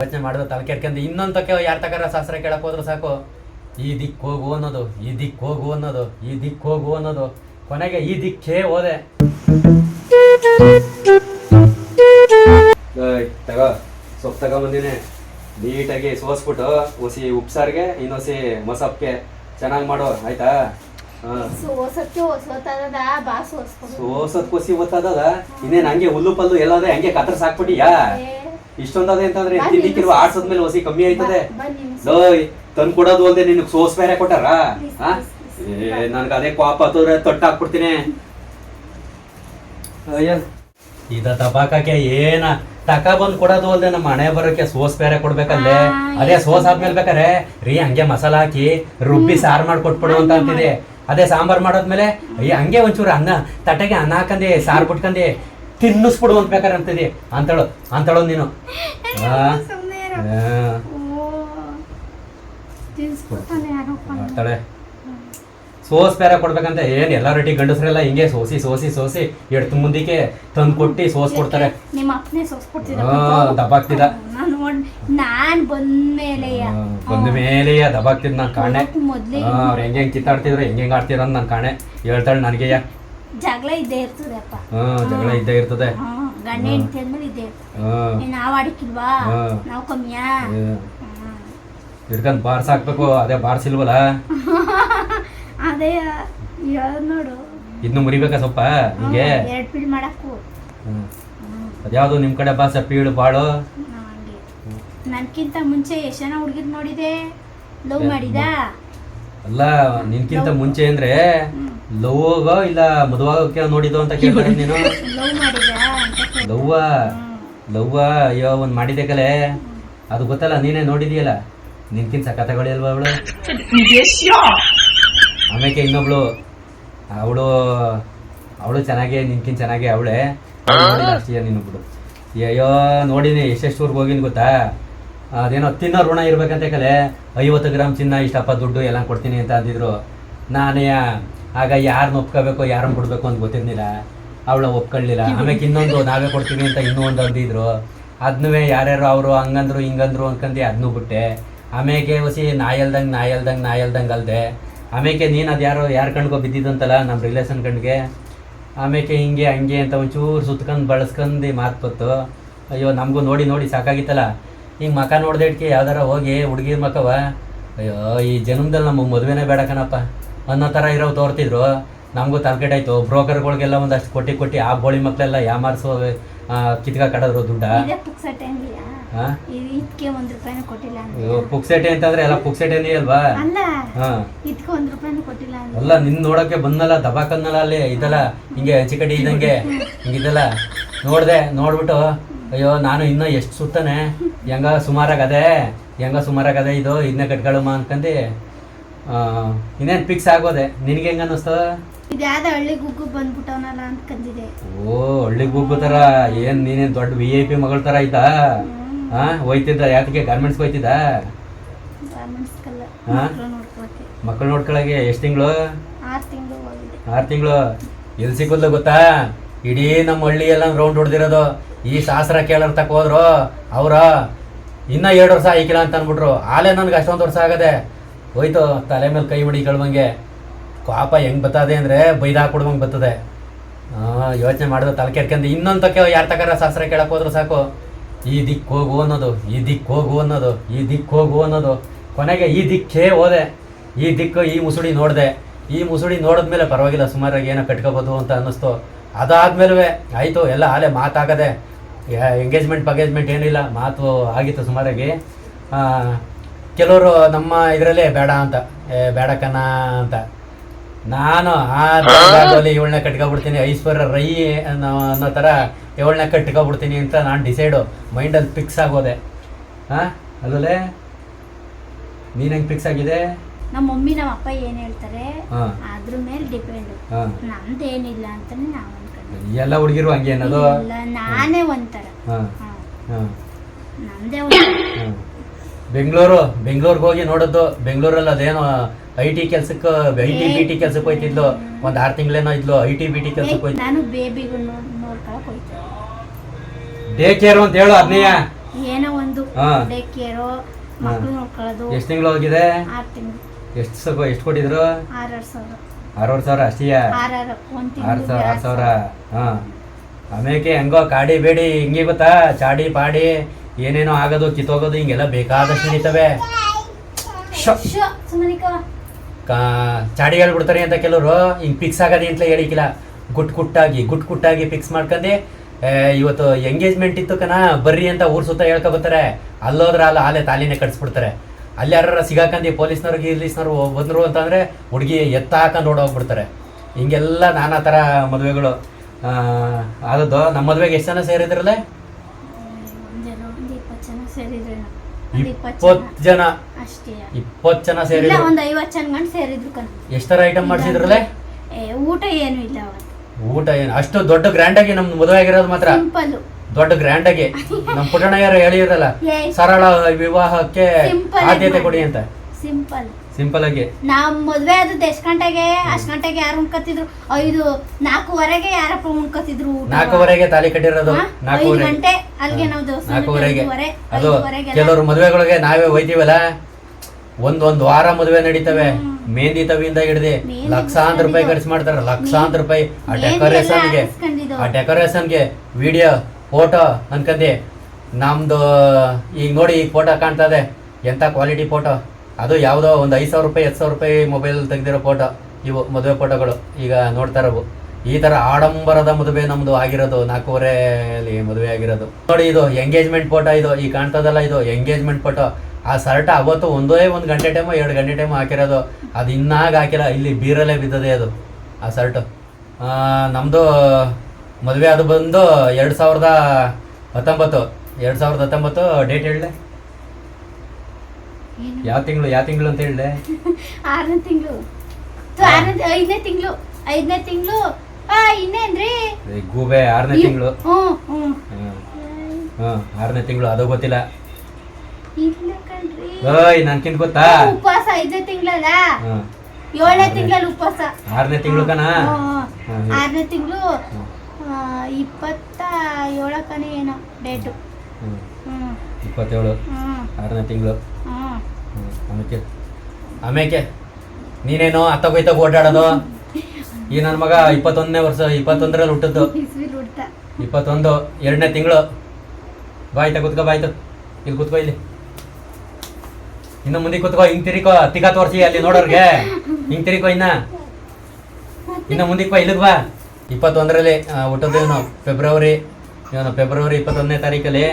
ಯೋಚನೆ ಮಾಡಿದ ತಲೆ ಕೆಡ್ಕೊಂಡು ಇನ್ನೊಂದು ತಕ್ಕ ಯಾರ ತಕರ ಶಾಸ್ತ್ರ ಕೇಳಕ್ ಹೋದ್ರು ಸಾಕು? ಈ ದಿಕ್ ಹೋಗು ಅನ್ನೋದು ಈ ದಿಕ್ ಹೋಗು ಅನ್ನೋದು ಈ ದಿಕ್ ಹೋಗು ಅನ್ನೋದು. ಕೊನೆಗೆ ಈ ದಿಕ್ಕೇ ಹೋದೆ. ತಗೋ ಸೊಪ್ಪು ತಗೊಂಬಂದಿನಿ. ನೀಟಾಗಿ ಸೋಸ್ಬಿಟ್ಟು ಒಸಿ ಉಪ್ಸಾರಿಗೆ ಇನ್ನೊಸಿ ಮೊಸಪ್ಗೆ. ಚೆನ್ನಾಗಿ ಮಾಡು ಆಯ್ತಾ? ಸೋಸದ್ ಕೊಸಿ ಗೊತ್ತದ ಇನ್ನೇನ್ ಹಂಗೆ ಹುಲ್ಲು ಪಲ್ಲು ಎಲ್ಲಾದ್ರೆ ಹಂಗೆ ಕತ್ರ ಸಾಕ್ಬಿಟ್ಟಿಯಾ ಇಷ್ಟೊಂದದೆ ಅಂತಂದ್ರೆ ತಿನ್ನಿಕ್ಕಿರುವ ಆಡ್ಸದ್ ಮೇಲೆ ಆಡ್ಸದ್ಮೇಲೆ ಹೊಸಿ ಕಮ್ಮಿ ಆಯ್ತದೆ. ಲೋಯ್ ತಂದ್ ಕೊಡೋದು ಅಲ್ದೆ ನಿನಗ್ ಸೋಸ್ ಬೇರೆ ಕೊಟ್ಟಾರ. ಏ ನನ್ಗ ಅದೇ ಕೋಪ ಹತ್ತದ್ರೆ ತೊಟ್ಟ ಹಾಕ್ಬಿಡ್ತೀನಿ. ಇದ ತಪಾಕಕ್ಕೆ ಏನ? ತಕ ಬಂದ್ ಕೊಡೋದು ಅಲ್ದೆ ನಮ್ಮ ಮನೆ ಬರೋಕೆ ಸೋಸ್ ಬೇರೆ ಕೊಡ್ಬೇಕಲ್ಲೇ? ಅದೇ ಸೋಸ್ ಆದ್ಮೇಲೆ ಬೇಕಾರೆ ರೀ ಹಂಗೆ ಮಸಾಲ ಹಾಕಿ ರುಬ್ಬಿ ಸಾರು ಮಾಡ್ಕೊಟ್ಬಿಡು ಅಂತ ಅಂತಿದೆ. ಅದೇ ಸಾಂಬಾರ್ ಮಾಡೋದ್ಮೇಲೆ ಅಯ್ಯ ಹಂಗೆ ಒಂಚೂರು ಅನ್ನ ತಟ್ಟೆಗೆ ಅನ್ನ ಹಾಕಂದಿ ಸಾರ್ ಬಿಟ್ಕಂದಿ ತಿನ್ನಿಸ್ಬಿಡು ಅಂತ ಬೇಕಾರೆ ಅಂತಿದಿ. ಅಂತಳು ಅಂತಳು ನೀನು. ಮಾಡ್ತಾಳೆ. ಸೋಸ್ ಬೇರೆ ಕೊಡ್ಬೇಕಂತ. ಏನು ಎಲ್ಲ ರೆಡಿ ಗಂಡಸರೆಲ್ಲ ಹಿಂಗೆ ಸೋಸಿ ಸೋಸಿ ಸೋಸಿ ಎಡ್ತು ಮುಂದಿಕೆ ತಂದು ಕೊಟ್ಟಿ ಸೋಸ್ ಕೊಡ್ತಾರೆ. ನಿಮ್ಮ ಅಪ್ಪನೇ ಆ, ದಬ್ಬಾಕ್ತಿದ್ದ. ನಾನು ನೋಡ್ ನಾನ್ ಬಂದ್ಮೇಲೆ ಆ, ಬಂದ ಮೇಲೆ ದಬಾಕ್ತಿದ್ ನಾನ್ ಕಾಣೆ. ಅವ್ರು ಹೆಂಗೆ ಹೆಂಗ್ ಕಿತ್ತಾಡ್ತಿದ್ರು ಹೆಂಗೆ ಹೆಂಗ್ ಆಡ್ತಿರ ಅಂತ ನಾನು ಕಾಣೆ. ಹೇಳ್ತಾಳೆ ನನಗೆ ಜಗಳ ಇದ್ದೇ ಇರ್ತದೆ ಅಪ್ಪ ಜಗಳ ಇದ್ದೇ ಇರ್ತದೆ. ಗಂಡ ಹೆಂಡತಿ ಅಂದ್ಮೇಲೆ ಇದ್ದೇ ಇರ್ತದೆ ನಾವ್ ಆಡಿಕಿಲ್ವಾ? ನಾವು ಕಮ್ಮಿಯಾ. ಹಿಡ್ಕೊಂಡ್ ಬಾರ್ಸ್ ಹಾಕ್ಬೇಕು. ಅದೇ ಬಾರ್ಸಿಲ್ವಲ್ಲ ಅದೇ ಇನ್ನು ನೋಡು. ಇದ್ನು ಮುರಿಬೇಕಾ ಸ್ವಲ್ಪ? ಹಿಂಗೆ? ಎರಡ್ ಪಿಲ್ ಮಾಡಕ್ಕು. ಅದ್ಯಾವ್ದು ನಿಮ್ ಕಡೆ ಬಾಸ ಪೀಳು ಬಾಳು. ನನ್ಕಿಂತ ಮುಂಚೆ ಎಷ್ಟ್ ಜನ ಹುಡುಗಿದ್ ನೋಡಿದೆ. ಲವ್ ಮಾಡಿದ? ಅಲ್ಲ ನಿನ್ಕಿಂತ ಮುಂಚೆ ಅಂದ್ರೆ. ಲವ್ಗ ಇಲ್ಲ ಮದುವಾಗಕ್ಕೆ ನೋಡಿದ್ದು ಅಂತ ಕೇಳ್ತಾರೆ ನೀನು? ಲವ್ ಮಾಡಿದ ಅಂತ ಕೇಳ್ದೆ. ಲವ್ವ. ಲವ್ವ ಅಯ್ಯೋ ಒಂದ್ ಮಾಡಿದೆ ಕಲೆ. ಅದು ಗೊತ್ತಲ್ಲ ನೀನೇ ನೋಡಿದೀಯಲ್ಲ. ನಿನ್ಕಿನ್ ಅಲ್ವಾ ಅವಳು? ಆಮೇಲೆ ಇನ್ನೊಬ್ಳು ಅವಳು ಅವಳು ಚೆನ್ನಾಗಿ ನಿನ್ಕಿನ್ ಚೆನ್ನಾಗಿ ಅವಳೆ. ನೋಡಿಲ್ಲ ಅಷ್ಟೇ ನೀನೊಬ್ಳು ಅಯ್ಯೋ ನೋಡಿನಿ ಎಷ್ಟೆಷ್ಟು ಊರ್ಗೆ ಹೋಗಿನಿ ಗೊತ್ತಾ? ಅದೇನೋ ತಿನ್ನೋ ಋಣ ಇರ್ಬೇಕಂತ ಕಲೆ. ಐವತ್ತು ಗ್ರಾಮ್ ಚಿನ್ನ ಇಷ್ಟಪ್ಪ ದುಡ್ಡು ಎಲ್ಲ ಕೊಡ್ತೀನಿ ಅಂತ ಅಂದಿದ್ರು. ನಾನೇ ಆಗ ಯಾರನ್ನ ಒಪ್ಕೋಬೇಕು, ಯಾರನ್ನ ಬಿಡ್ಬೇಕು ಅಂತ ಗೊತ್ತಿರಲಿಲ್ಲ. ಅವಳ ಒಪ್ಕೊಳ್ಳಿಲ್ಲ. ಆಮೇಲೆ ಇನ್ನೊಂದು, ನಾವೇ ಕೊಡ್ತೀವಿ ಅಂತ ಇನ್ನೂ ಒಂದು ಅಂದಿದ್ರು. ಅದನ್ನೂ ಯಾರ್ಯಾರು ಅವರು ಹಂಗಂದ್ರು, ಹಿಂಗಂದ್ರು ಅನ್ಕಂಡು ಅದನ್ನೂ ಬಿಟ್ಟೆ. ಆಮೇಲೆ ಹೊಸಿ ನಾಯಲ್ದಂಗೆ ನಾಯಲ್ದಂಗೆ ನಾಯಲ್ದಂಗೆ ಅಲ್ಲದೆ ಆಮೇಲೆ ನೀನು ಅದು ಯಾರೋ, ಯಾರ ಕಣ್ಗೋ ಬಿದ್ದಿದ್ದಂತಲ್ಲ ನಮ್ಮ ರಿಲೇಷನ್ ಕಣ್ಗೆ? ಆಮೇಲೆ ಹಿಂಗೆ, ಹಂಗೆ ಅಂತ ಒಂಚೂರು ಸುತ್ಕೊಂಡು ಬಳಸ್ಕೊಂಡು ಮಾತು ಅಯ್ಯೋ, ನಮಗೂ ನೋಡಿ ನೋಡಿ ಸಾಕಾಗಿತ್ತಲ್ಲ. ಹಿಂಗೆ ಮಕ ನೋಡ್ದೆ ಇಟ್ಕೆ ಯಾವ್ದಾರ ಹೋಗಿ ಹುಡುಗಿರ್ ಮಕವ. ಅಯ್ಯೋ, ಈ ಜನ್ಮದಲ್ಲಿ ನಮ್ಮ ಮದುವೆನೇ ಬೇಡ ಕಣಪ್ಪ. ಅನ್ನೋ ಥರ ಇರೋ ತೋರ್ತಿದ್ರು. ನಮಗೂ ತಲೆಕೆಟಾಯ್ತು ಬ್ರೋಕರ್ಗಳಿಗೆಲ್ಲ ಒಂದಷ್ಟು ಕೊಟ್ಟಿ ಕೊಟ್ಟು ಆ ಬೋಳಿ ಮಕ್ಕಳೆಲ್ಲ ಯಾಮಾರಿಸೋ ಕಿತ್ಕ ಕಡದ್ರು ದುಡ್ಡ. ಪುಕ್ಸೆಟೆ ಅಂತಂದ್ರೆ ಎಲ್ಲ ಪುಕ್ಸೆಟೆನೇ ಅಲ್ವಾ? ಅಲ್ಲ ನಿನ್ ನೋಡಕ್ಕೆ ಬಂದಲ್ಲ ದಬಾಕನ್ನಲ್ಲ ಅಲ್ಲಿ ಇದಲ್ಲ ಹಿಂಗೆ ಚಿಕಡಿ ಇದಂಗೆ ಹಿಂಗಿದಲ್ಲ ನೋಡ್ದೆ ನೋಡ್ಬಿಟ್ಟು ಅಯ್ಯೋ ನಾನು ಇನ್ನೂ ಎಷ್ಟು ಸುತ್ತಾನೆ. ಹೆಂಗ ಸುಮಾರಾಗದೆ ಅದೇ ಹೆಂಗ ಸುಮಾರಾಗದೆ ಅದೇ ಇದು ಇದನ್ನ ಕಟ್ಕೊಳ್ಳಮ್ಮ ಅನ್ಕಂದು. ಆ, ಇನ್ನೇನ್ ಫಿಕ್ಸ್ ಆಗೋದೆ? ನಿನ್ಗೆ ಹೆಂಗ ಅನ್ನಿಸ್ತು ಇದ್ಯಾವ್ದ ಹಳ್ಳಿ ಗುಗ್ಗು ಬಂದ್ಬಿಟ್ಟವನಲ್ಲ ಕಂದಿದೆ. ಓ ಹಳ್ಳಿ ಗುಗ್ಗು ತರ ಏನ್ ನೀನೇನ್ ದೊಡ್ಡ ವಿ ಐ ಪಿ ಮಗಳ ತರ ಐತಾ ಹಾ ಹೋಯ್ತಿದ್ದ? ಯಾತಕ್ಕೆ ಗಾರ್ಮೆಂಟ್ಸ್ ಹೋಯ್ತಿದ್ದ? ಮಕ್ಕಳು ನೋಡ್ಕೊಳಗೆ ಎಷ್ಟು ತಿಂಗಳು? ಆರು ತಿಂಗಳು ಎಲ್ಲಿ ಸಿಕ್ಕುದ್ಲು ಗೊತ್ತಾ? ಇಡೀ ನಮ್ಮ ಹಳ್ಳಿ ಎಲ್ಲ ರೌಂಡ್ ಹೊಡೆದಿರೋದು. ಈ ಶಾಸ್ತ್ರ ಕೇಳೋರ್ ತಕ್ಕ ಹೋದ್ರು. ಅವ್ರ ಇನ್ನ ಎರಡು ವರ್ಷ ಆಯ್ಕಿಲ್ಲ ಅಂತ ಅನ್ಬಿಟ್ರು ಆಲೇ ನನ್ಗೆ ಅಷ್ಟೊಂದು ವರ್ಷ ಆಗದೆ. ಹೋಯ್ತು, ತಲೆ ಮೇಲೆ ಕೈ ಮಡಿ ಕಳ್ವಂಗೆ. ಪಾಪ ಹೆಂಗ್ ಬತ್ತದೆ ಅಂದ್ರೆ ಬೈದ ಬತ್ತದೆ ಬರ್ತದೆ. ಯೋಚನೆ ಮಾಡಿದ, ತಲೆ ಕೆರ್ಕಂದು ಇನ್ನೊಂದು ತಕ್ಕ ಯಾರು ತಕರ ಶಾಸ್ತ್ರ ಕೇಳಕ್ ಹೋದ್ರು ಸಾಕು. ಈ ದಿಕ್ ಹೋಗು ಅನ್ನೋದು, ಈ ದಿಕ್ ಹೋಗು ಅನ್ನೋದು, ಈ ದಿಕ್ ಹೋಗು ಅನ್ನೋದು. ಕೊನೆಗೆ ಈ ದಿಕ್ಕೇ ಹೋದೆ. ಈ ದಿಕ್ಕು ಈ ಮುಸುಡಿ ನೋಡಿದೆ. ಈ ಮುಸುಡಿ ನೋಡಿದ್ಮೇಲೆ ಪರವಾಗಿಲ್ಲ, ಸುಮಾರಾಗಿ ಏನೋ ಕಟ್ಕೋಬೋದು ಅಂತ ಅನ್ನಿಸ್ತು. ಅದಾದ್ಮೇಲೆ ಆಯಿತು, ಎಲ್ಲ ಆಲೆ ಮಾತಾಗದೆ. ಎಂಗೇಜ್ಮೆಂಟ್ ಪಗೇಜ್ಮೆಂಟ್ ಏನಿಲ್ಲ, ಮಾತು ಆಗಿತ್ತು ಸುಮಾರಾಗಿ. ಕೆಲವರು ನಮ್ಮ ಇದರಲ್ಲೇ ಬೇಡ ಅಂತ ಏ ಬೇಡ ಕಣ ಅಂತ. ನಾನು ಆ ಜಾಗದಲ್ಲಿ ಇವಳನ್ನ ಕಟ್ಕೊಬಿಡ್ತೀನಿ ಐಶ್ವರ್ಯ ರೈ ಅನ್ನೋ ಅನ್ನೋ ಥರ ಇವಳನ್ನ ಕಟ್ಕೊಬಿಡ್ತೀನಿ ಅಂತ ನಾನು ಡಿಸೈಡು ಮೈಂಡಲ್ಲಿ ಫಿಕ್ಸ್ ಆಗೋದೆ. ಹಾಂ ಅಲ್ಲೇ ನೀನು ಹೆಂಗೆ ಫಿಕ್ಸ್ ಆಗಿದೆ? ನಮ್ಮ ಮಮ್ಮಿ ನಮ್ಮ ಅಪ್ಪ ಏನ್ ಹೇಳ್ತಾರೆ ಹಾಂ. ಅದ್ರ ಮೇಲೆ ಡಿಪೆಂಡ್ ಹಾಂ. ನಮ್ದೇನಿಲ್ಲ ಅಂತಾನೆ ನಾವ್ ಅನ್ಕೊಂಡ್ವಿ ಎಲ್ಲ ಹುಡುಗಿರು ಹಂಗೆ ಅನ್ನೋದು? ಇಲ್ಲ ನಾನೇ ಒಂಥರ. ಹಾ. ಹಾಂ. ನಮ್ದೇ ಒಂಥರ. ಹಾಂ. ಬೆಂಗಳೂರು ಬೆಂಗಳೂರಿಗೆ ಹೋಗಿ ನೋಡೋದು. ಬೆಂಗಳೂರಲ್ಲಿ ಅದೇನೋ ಐ ಟಿ ಕೆಲ್ಸಕ್ಕೆ ಐ ಟಿ ಬಿ ಟಿ ಕೆಲ್ಸಕ್ಕೆ ಹೋಯ್ತಿದ್ಲು. ಒಂದು ಆರು ತಿಂಗಳೇನೋ ಇದ್ಲು ಐ ಟಿ ಬಿ ಟಿ ಕೆಲ್ಸಕ್ಕೆ ಹೋಯ್ತು. ನಾನು ಬೇಬಿಗೂ ನೋಡ್ ನೋಡ್ಕೊಳಕ್ ಹೋಯ್ತು. ಡೇ ಕೇರ್ ಅಂತ ಹೇಳು ಅದನ್ನೇ ಏನೋ ಒಂದು ಹಾ. ಡೇ ಕೇರು ಮಕ್ಳು ನೋಡ್ಕೊಳ್ಳೋದು. ಎಷ್ಟು ತಿಂಗಳು ಹೋಗಿದೆ? ಆರು ತಿಂಗಳು. ಎಷ್ಟು ಸ್ವಲ್ಪ ಎಷ್ಟು ಕೊಟ್ಟಿದ್ರು? ಆರಾರು ಸಾವಿರ. ಆರೂವರೆ ಸಾವಿರ ಅಷ್ಟೇಯಾ? ಆರಾರು ಒಂದು ಆರು ಸಾವಿರ ಆರು ಸಾವಿರ. ಹಾಂ. ಆಮೇಲೆ ಹೆಂಗೋ ಕಾಡಿ ಬೇಡಿ ಹಿಂಗೆ ಗೊತ್ತಾ? ಚಾಡಿ ಪಾಡಿ. ಏನೇನೋ ಆಗೋದು ಕಿತ್ತೋಗೋದು ಹಿಂಗೆಲ್ಲ ಬೇಕಾದಷ್ಟು ನಡೀತವೆ. ಚಾಡಿ ಹೇಳ್ಬಿಡ್ತಾರೆ ಅಂತ ಕೆಲವರು. ಹಿಂಗೆ ಫಿಕ್ಸ್ ಆಗದೆ ಅಂತ ಹೇಳಿಕ್ಕಿಲ್ಲ. ಗುಟ್ ಗುಟ್ಟಾಗಿ ಗುಟ್ ಗುಟ್ಟಾಗಿ ಫಿಕ್ಸ್ ಮಾಡ್ಕೊಂಡು ಇವತ್ತು ಎಂಗೇಜ್ಮೆಂಟ್ ಇತ್ತು ಕಣ ಬರ್ರಿ ಅಂತ ಊರ್ ಸುತ್ತ ಹೇಳ್ಕೊಬತ್ತಾರೆ. ಅಲ್ಲೋದ್ರ ಅಲ್ಲ ಆಲೆ ತಾಲಿನೇ ಕಟ್ಸ್ಬಿಡ್ತಾರೆ. ಅಲ್ಲಿ ಯಾರ ಸಿಗಾಕಂದು ಪೊಲೀಸ್ನವ್ರು ಗಿಲೀಸ್ನವ್ರು ಬಂದರು ಅಂತಂದರೆ ಹುಡುಗಿ ಎತ್ತ ಹಾಕೊಂಡು ಓಡೋಗ್ಬಿಡ್ತಾರೆ ಹಿಂಗೆಲ್ಲ ನಾನಾ ಥರ ಮದುವೆಗಳು. ಆದದ್ದು ನಮ್ಮ ಮದುವೆಗೆ ಎಷ್ಟು ಜನ ಸೇರಿದ್ರಲ್ಲ ಒಂದೇನೋ ಒಂದು ಇಪ್ಪತ್ತು ಜನ ಸೇರಿದ್ರು ಒಂದು ಇಪ್ಪತ್ತು ಜನ. ಅಷ್ಟೇ. ಇಪ್ಪತ್ತು ಜನ ಇಲ್ಲ ಸೇರಿದ್ರು. ಒಂದು ಐವತ್ತು ಜನ ಗಂಟು ಸೇರಿದ್ರು ಕಣ. ಎಷ್ಟು ಥರ ಐಟಮ್ ಮಾಡಿಸಿದ್ರಲ್ಲೇ? ಏ ಊಟ ಏನು ಇಲ್ಲ ಊಟ ಏನು? ಅಷ್ಟು ದೊಡ್ಡ ಗ್ರ್ಯಾಂಡ್ ಆಗಿ ನಮ್ದು ಮದುವೆ ಆಗಿರೋದು ಮಾತ್ರ. ಸಿಂಪಲ್ ದೊಡ್ಡ ಗ್ರ್ಯಾಂಡ್ ಆಗಿ. ನಮ್ಮ ಪುಟಣಯ್ಯರು ಹೇಳಿರಲ್ಲ ಏ. ಸರಳ ವಿವಾಹಕ್ಕೆ Simple ಆದ್ಯತೆ ಕೊಡಿ ಅಂತ. ಸಿಂಪಲ್ ಸಿಂಪಲ್ ಆಗಿ. ನಾವ್ ಮದ್ವೆ ಆದದ್ದು ಎಷ್ಟ್ ಗಂಟೆಗೆ? ಅಷ್ಟ್ ಗಂಟೆಗೆ ಯಾರು ಉಣ್ಕತ್ತಿದ್ರು? ಐದು ನಾಲ್ಕೂವರೆಗೆ ಯಾರಪ್ಪ ಉಣ್ಕತ್ತಿದ್ರು ಊಟ ನಾಲ್ಕೂವರೆಗೆ ತಾಲಿ ಕಟ್ಟಿರೋದು? ಐದು ನಾಲ್ಕೂವರೆ. ಗಂಟೆ ಅಲ್ಲಿಗೆ ನಾವು ನಾಲ್ಕೂವರೆಗೆ. ಅದು ಕೆಲವರು ಮದುವೆಗಳಿಗೆ ನಾವೇ ಹೋಯ್ತೀವಲ್ಲ? ಒಂದ್ ಒಂದ್ ವಾರ ಮದುವೆ ನಡೀತವೆ. ಮೆಹಂದಿ ತವಿಯಿಂದ ಹಿಡ್ದು ಮೆಹಂದಿ ಲಕ್ಷಾಂತರ ರೂಪಾಯಿ ಖರ್ಚು ಮಾಡ್ತಾರೆ ಲಕ್ಷಾಂತರ ರೂಪಾಯಿ. ಆ ಮೆಹಂದಿ ಎಲ್ಲ ಡೆಕೋರೇಷನ್ಗೆ ಹಾಕಿಸ್ಕೊಂಡಿದ್ದು. ಆ ಡೆಕೋರೇಷನ್ಗೆ ವಿಡಿಯೋ ಫೋಟೋ ಅನ್ಕಂದಿ. ನಮ್ದು ಈಗ ನೋಡಿ ಈಗ ಫೋಟೋ ಕಾಣ್ತದೆ ಎಂತ ಕ್ವಾಲಿಟಿ ಫೋಟೋ ಅದು ಯಾವುದೋ ಒಂದು ಐದು ಸಾವಿರ ರೂಪಾಯಿ, ಹತ್ತು ಸಾವಿರ ರೂಪಾಯಿ ಮೊಬೈಲ್ ತೆಗೆದಿರೋ ಫೋಟೋ ಇವು ಮದುವೆ ಫೋಟೋಗಳು ಈಗ ನೋಡ್ತಾ ಇರೋವು ಈ ಥರ ಆಡಂಬರದ ಮದುವೆ ನಮ್ಮದು ಆಗಿರೋದು ನಾಲ್ಕೂವರೆಯಲ್ಲಿ ಮದುವೆ ಆಗಿರೋದು. ನೋಡಿ ಇದು ಎಂಗೇಜ್ಮೆಂಟ್ ಫೋಟೋ ಇದು, ಈ ಕಾಣ್ತದಲ್ಲ ಇದು ಎಂಗೇಜ್ಮೆಂಟ್ ಫೋಟೋ ಆ ಸರ್ಟ ಅವತ್ತು ಒಂದೇ ಒಂದು ಗಂಟೆ ಟೈಮು ಎರಡು ಗಂಟೆ ಟೈಮು ಹಾಕಿರೋದು. ಅದು ಇನ್ನಾಗ ಹಾಕಿಲ್ಲ, ಇಲ್ಲಿ ಬೀರಲ್ಲೇ ಬಿದ್ದದೆ ಅದು, ಆ ಸರ್ಟು. ನಮ್ಮದು ಮದುವೆ ಅದು ಬಂದು ಎರಡು ಸಾವಿರದ ಹತ್ತೊಂಬತ್ತು, ಎರಡು ಸಾವಿರದ ಹತ್ತೊಂಬತ್ತು ಡೇಟ್ ಏನು? ಯಾವ ತಿಂಗಳು ಯಾವ ತಿಂಗಳು ಅಂತ ಹೇಳಿದೆ? ಆರನೇ ತಿಂಗಳು. ಆರನೇ ಐದನೇ ತಿಂಗಳು. ಐದನೇ ತಿಂಗಳು. ಆ ಇನ್ನೇನ್ರಿ ಗೂಬೆ ಆರನೇ ತಿಂಗಳು. ಹ್ಮ್ ಹ್ಮ್. ಹಾಂ ಆರನೇ ತಿಂಗಳು ಅದು ಗೊತ್ತಿಲ್ಲ. ಓಯ್ ನನ್ಕಿಂತ ಗೊತ್ತಾ? ಉಪವಾಸ ಐದನೇ ತಿಂಗಳಲ್ಲ? ಏಳನೇ ತಿಂಗಳಲ್ಲಿ ಉಪವಾಸ. ಆರನೇ ತಿಂಗಳು ಕಣ. ಆರನೇ ತಿಂಗಳು. ಇಪ್ಪತ್ತ ಏಳಕ್ಕನೇ ಏನೋ ಡೇಟು ಇಪ್ಪತ್ತೇಳು ಆರನೇ ತಿಂಗಳು. ಆಮೇಕೆ. ಆಮೇಕೆ. ನೀನೇನು ಅತ್ತಗೋಯ್ತಾಗ ಓಡಾಡೋದು? ಈ ನನ್ನ ಮಗ ಇಪ್ಪತ್ತೊಂದನೇ ವರ್ಷ ಇಪ್ಪತ್ತೊಂದರಲ್ಲಿ ಹುಟ್ಟಿದ್ದು. ಇಪ್ಪತ್ತೊಂದು ಎರಡನೇ ತಿಂಗಳು. ಬಾಯ್ತ ಕುತ್ಕೋ ಬಾಯ್ತು. ಇಲ್ಲಿ ಕುತ್ಕೋ ಇಲ್ಲಿ. ಇನ್ನು ಮುಂದೆ ಕುತ್ಕೋ ಹಿಂಗೆ ತಿರಿಕೋ ತಿಕ್ಕ ತೋರಿಸಿ ಅಲ್ಲಿ ನೋಡೋರಿಗೆ. ಹಿಂಗೆ ತಿರಿಕೋ ಇನ್ನ. ಇನ್ನು ಮುಂದಕ್ಕೆ ಬಾ ಇಲ್ಲಿಗೆ ಬಾ. ಇಪ್ಪತ್ತೊಂದರಲ್ಲಿ ಹುಟ್ಟದ್ದು ನಾವು ಫೆಬ್ರವರಿ ಇವನು ಫೆಬ್ರವರಿ ಇಪ್ಪತ್ತೊಂದನೇ ತಾರೀಕಲ್ಲಿ?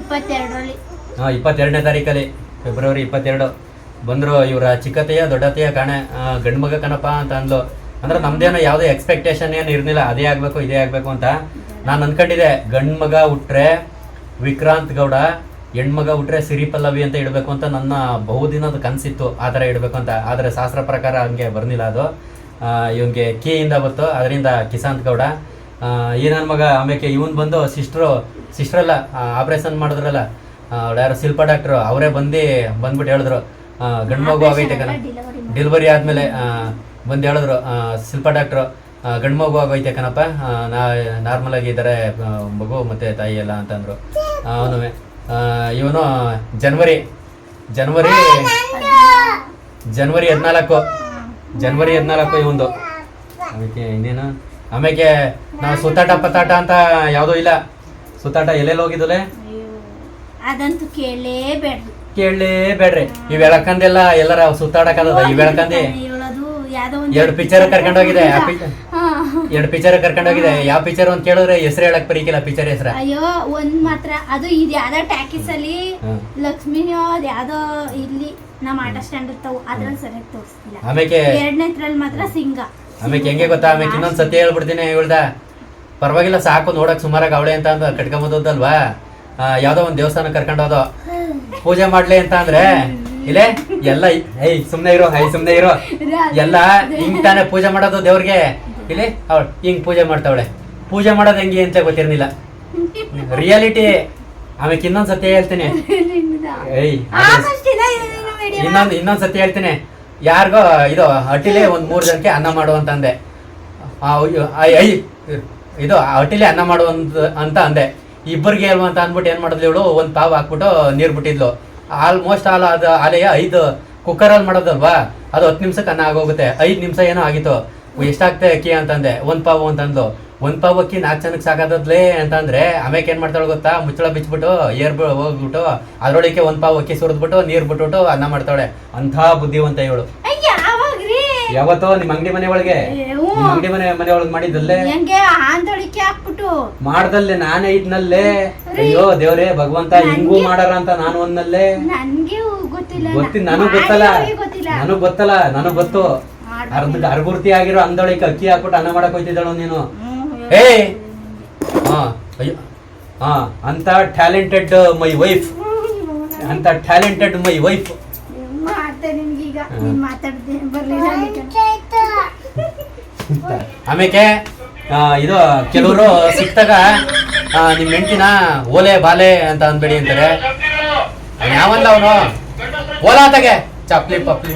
ಇಪ್ಪತ್ತೆರಡರಲ್ಲಿ. ಹಾಂ ಇಪ್ಪತ್ತೆರಡನೇ ತಾರೀಕಲ್ಲಿ. ಫೆಬ್ರವರಿ ಇಪ್ಪತ್ತೆರಡು. ಬಂದರು ಇವರ ಚಿಕ್ಕತೆಯ ದೊಡ್ಡತೆಯ ಕಾಣೆ ಗಂಡು ಮಗ ಕಣಪ್ಪ ಅಂತ ಅಂದ್ಲು. ಅಂದ್ರೆ ನಮ್ದೇನೋ ಯಾವುದೇ ಎಕ್ಸ್ಪೆಕ್ಟೇಷನ್ ಏನು ಇರಲಿಲ್ಲ ಅದೇ ಆಗಬೇಕು ಇದೇ ಆಗಬೇಕು ಅಂತ. ನಾನು ಅಂದ್ಕೊಂಡಿದ್ದೆ ಗಂಡು ಮಗ ಹುಟ್ರೆ ವಿಕ್ರಾಂತ್ ಗೌಡ ಹೆಣ್ಮಗ ಹುಟ್ರೆ ಸಿರಿ ಪಲ್ಲವಿ ಅಂತ ಇಡಬೇಕು ಅಂತ ನನ್ನ ಬಹುದಿನದ ಕನಸಿತ್ತು ಆ ಥರ ಇಡಬೇಕು ಅಂತ. ಆದರೆ ಶಾಸ್ತ್ರ ಪ್ರಕಾರ ಹಂಗೆ ಬರ್ನಿಲ್ಲ ಅದು. ಇವನಿಗೆ ಕೀಯಿಂದ ಬಂತು. ಅದರಿಂದ ಕಿಸಾಂತ್ ಗೌಡ ಈ ನನ್ನ ಮಗ ಆಮೇಲೆ ಇವನ್ ಬಂದು ಸಿಸ್ಟ್ರು ಸಿಸ್ಟ್ರಲ್ಲ ಆಪ್ರೇಷನ್ ಮಾಡಿದ್ರಲ್ಲ ಯಾರು ಶಿಲ್ಪ ಡಾಕ್ಟ್ರು ಅವರೇ ಬಂದು ಬಂದ್ಬಿಟ್ಟು ಹೇಳಿದ್ರು. ಗಂಡು ಮಗು ಆಗೈತೆ ಕಣ ಡೆಲಿವರಿ ಆದಮೇಲೆ ಬಂದು ಹೇಳಿದ್ರು ಶಿಲ್ಪ ಡಾಕ್ಟ್ರು ಗಂಡು ಮಗು ಆಗೋಯ್ತೆ ಕಣಪ್ಪ. ನಾ ನಾರ್ಮಲ್ ಆಗಿದ್ದಾರೆ ಮಗು ಮತ್ತು ತಾಯಿ ಎಲ್ಲ ಅಂತಂದ್ರು. ಅವನು ಇವನು ಜನ್ವರಿ ಜನ್ವರಿ ಜನ್ವರಿ ಹದಿನಾಲ್ಕು ಜನ್ವರಿ ಹದಿನಾಲ್ಕು ಇವಂದು ಅದಕ್ಕೆ ಇನ್ನೇನು? ಆಮೇಲೆ ನಾವು ಸುತ್ತಾಟ ಪತಾಟ ಅಂತ ಯಾವುದೂ ಇಲ್ಲ. ಸುತ್ತಾಟ ಎಲ್ಲೆಲ್ಲಿ ಹೋಗಿದ್ರೆ ಅದಂತೂ ಕೇಳಲೇಬೇಡ್ರಿ ಕೇಳಲೇಬೇಡ್ರಿ ಇವ್ ಎಳಕಂದೆಲ್ಲ ಎಲ್ಲರ ಸುತ್ತಾಡಕದ ಇವ್ ಎಳಕಂದಿ ಎರಡು ಪಿಕ್ಚರ್ ಕರ್ಕೊಂಡ್ ಹೋಗಿದೆ. ಎರಡು ಪಿಕ್ಚರ್ ಕರ್ಕೊಂಡೋಗಿದೆ ಯಾವ ಪಿಕ್ಚರ್ ಅಂತ ಕೇಳಿದ್ರೆ ಹೆಸರು ಹೇಳಕ್ ಬರೀಕಿಲ್ಲ ಪಿಕ್ಚರ್ ಹೆಸರ. ಅಯ್ಯೋ ಒಂದ್ ಮಾತ್ರ. ಅದು ಇದು ಯಾವ್ದೋ ಟ್ಯಾಕಿಸ್ ಅಲ್ಲಿ ಅದ್ ಯಾವ್ದೋ ಇಲ್ಲಿ ನಮ್ಮ ಆಟ ಸ್ಟ್ಯಾಂಡ್ ಇರ್ತಾವ ಅದ್ರಲ್ಲಿ ಸರಿಯಾಗಿ ತೋರಿಸ್ತಿಲ್ಲ. ಆಮೇಲೆ ಎರಡನೇದ್ರಲ್ಲಿ ಮಾತ್ರ ಸಿಂಗ. ಆಮೇಲೆ ಹೆಂಗೆ ಗೊತ್ತಾ? ಆಮೇಲೆ ಇನ್ನೊಂದ್ ಸತಿ ಹೇಳ್ಬಿಡ್ತೀನಿ ಹೇಳ್ದ ಪರವಾಗಿಲ್ಲ ಸಾಕು ನೋಡಕ್ ಸುಮಾರಾಗಿ ಅವಳೆ ಅಂತ ಅಂದ ಕಟ್ಕೊಂಬದಲ್ವಾ ಯಾವ್ದೋ ಒಂದ್ ದೇವಸ್ಥಾನ ಕರ್ಕೊಂಡೋದು ಪೂಜೆ ಮಾಡ್ಲಿ ಅಂತ ಅಂದ್ರೆ ಇಲ್ಲೇ? ಎಲ್ಲ ಐ ಸುಮ್ನೆ ಇರೋ ಐ ಸುಮ್ನೆ ಇರೋ. ಎಲ್ಲ ಹಿಂಗ್ ತಾನೇ ಪೂಜೆ ಮಾಡೋದು ದೇವ್ರಿಗೆ? ಇಲ್ಲಿ ಅವಳು ಹಿಂಗ್ ಪೂಜೆ ಮಾಡ್ತಾವಳೆ. ಪೂಜೆ ಮಾಡೋದು ಹೆಂಗೆ ಅಂತ ಗೊತ್ತಿರಲಿಲ್ಲ. ರಿಯಾಲಿಟಿ ಆಮೇಲೆ ಇನ್ನೊಂದ್ ಸತಿ ಹೇಳ್ತೀನಿ. ಏಯ್ ಇನ್ನೊಂದ್ ಇನ್ನೊಂದ್ ಸತಿ ಹೇಳ್ತೀನಿ. ಯಾರಿಗೋ ಇದು ಹಟ್ಟಿಲೇ ಒಂದು ಮೂರು ಜನಕ್ಕೆ ಅನ್ನ ಮಾಡು ಅಂತ ಅಂದೆ. ಐ ಇದು ಹಟ್ಟಿಲೇ ಅನ್ನ ಮಾಡು ಅಂತ ಅಂತ ಅಂದೆ. ಇಬ್ಬರಿಗೆ ಅಲ್ವಾ ಅಂತ ಅಂದ್ಬಿಟ್ಟು ಏನು ಮಾಡಿದ್ಲು ಇವಳು? ಒಂದು ಪಾವ್ ಹಾಕ್ಬಿಟ್ಟು ನೀರು ಬಿಟ್ಟಿದ್ಲು. ಆಲ್ಮೋಸ್ಟ್ ಆಲ್ ಅದು ಆಲೆಯ ಐದು ಕುಕ್ಕರಲ್ಲಿ ಮಾಡೋದಲ್ವಾ? ಅದು ಹತ್ತು ನಿಮಿಷಕ್ಕೆ ಅನ್ನ ಆಗೋಗುತ್ತೆ. ಐದು ನಿಮಿಷ ಏನೋ ಆಗಿತ್ತು. ಎಷ್ಟಾಗ್ತದೆ ಅಕ್ಕಿ ಅಂತಂದೆ ಒಂದು ಪಾವು ಅಂತಂದ್ಲು ಒಂದ್ ಪಾವ್ ಅಕ್ಕಿ ನಾಲ್ಕು ಜನಕ್ಕೆ ಸಾಕಾದದ್ಲೇ ಅಂತಂದ್ರೆ ಆಮೇಲೆ ಏನ್ ಮಾಡ್ತಾಳೆ ಗೊತ್ತಾ? ಮುಚ್ಚಳ ಬಿಚ್ಬಿಟ್ಟು ಏರ್ ಹೋಗ್ಬಿಟ್ಟು ಅದರೊಳಗೆ ಒಂದ್ ಪಾವ್ ಅಕ್ಕಿ ಸುರಿದ್ಬಿಟ್ಟು ನೀರ್ ಬಿಟ್ಬಿಟ್ಟು ಅನ್ನ ಮಾಡ್ತಾಳೆ ಅಂಥ ಬುದ್ಧಿವಂತ ಇವಳು. ಯಾವತ್ತೋ ನಿಮ್ ಅಂಗಡಿ ಮನೆ ಒಳಗೆ. ಅಂಗಡಿ ಮನೆ ಮನೆ ಒಳಗೆ ಮಾಡಿದ್ದಲ್ಲೇ. ಮಾಡ್ದಲ್ಲೇ ನಾನೇ ಇದ್ನಲ್ಲೇ. ಅಯ್ಯೋ ದೇವ್ರೇ ಭಗವಂತ ಹಿಂಗೂ ಮಾಡಾರ ಅಂತ ನಾನು ಒಂದಲ್ಲೇ ಗೊತ್ತಿಲ್ಲ. ಗೊತ್ತಿ ನನಗ್ ಗೊತ್ತಲ್ಲ. ನನಗ್ ಗೊತ್ತಲ್ಲ ನನಗ್ ಗೊತ್ತು. ಅರ್ಧ ಅರ್ಗುರ್ತಿ ಆಗಿರೋ ಅಂದೊಳಗೆ ಅಕ್ಕಿ ಹಾಕ್ಬಿಟ್ಟು ಅನ್ನ ಮಾಡಕ್ ಹೋಯ್ತಿದ್ದಾಳು ನೀನು. ಏ ಹಾ ಅಯ್ಯೋ. ಹಾ ಅಂತ ಟ್ಯಾಲೆಂಟೆಡ್ ಮೈ ವೈಫ್ ಅಂತ ಟ್ಯಾಲೆಂಟೆಡ್ ಮೈ ವೈಫ್ ಆಮೇಕೆ ಆಮೇಲೆ ಇದು ಕೆಲವರು ಸಿಕ್ತಾಗ ನಿಮ್ಮ ನಿಮ್ ಹೆಂಡ್ತಿನ ಓಲೆ ಬಾಲೆ ಅಂತ ಅಂದ್ಬೇಡಿ ಅಂತಾರೆ. ಯಾವಂದ ಅವನು? ಓಲಾ ತಗೆ ಚಪ್ಲಿ ಪಪ್ಲಿ.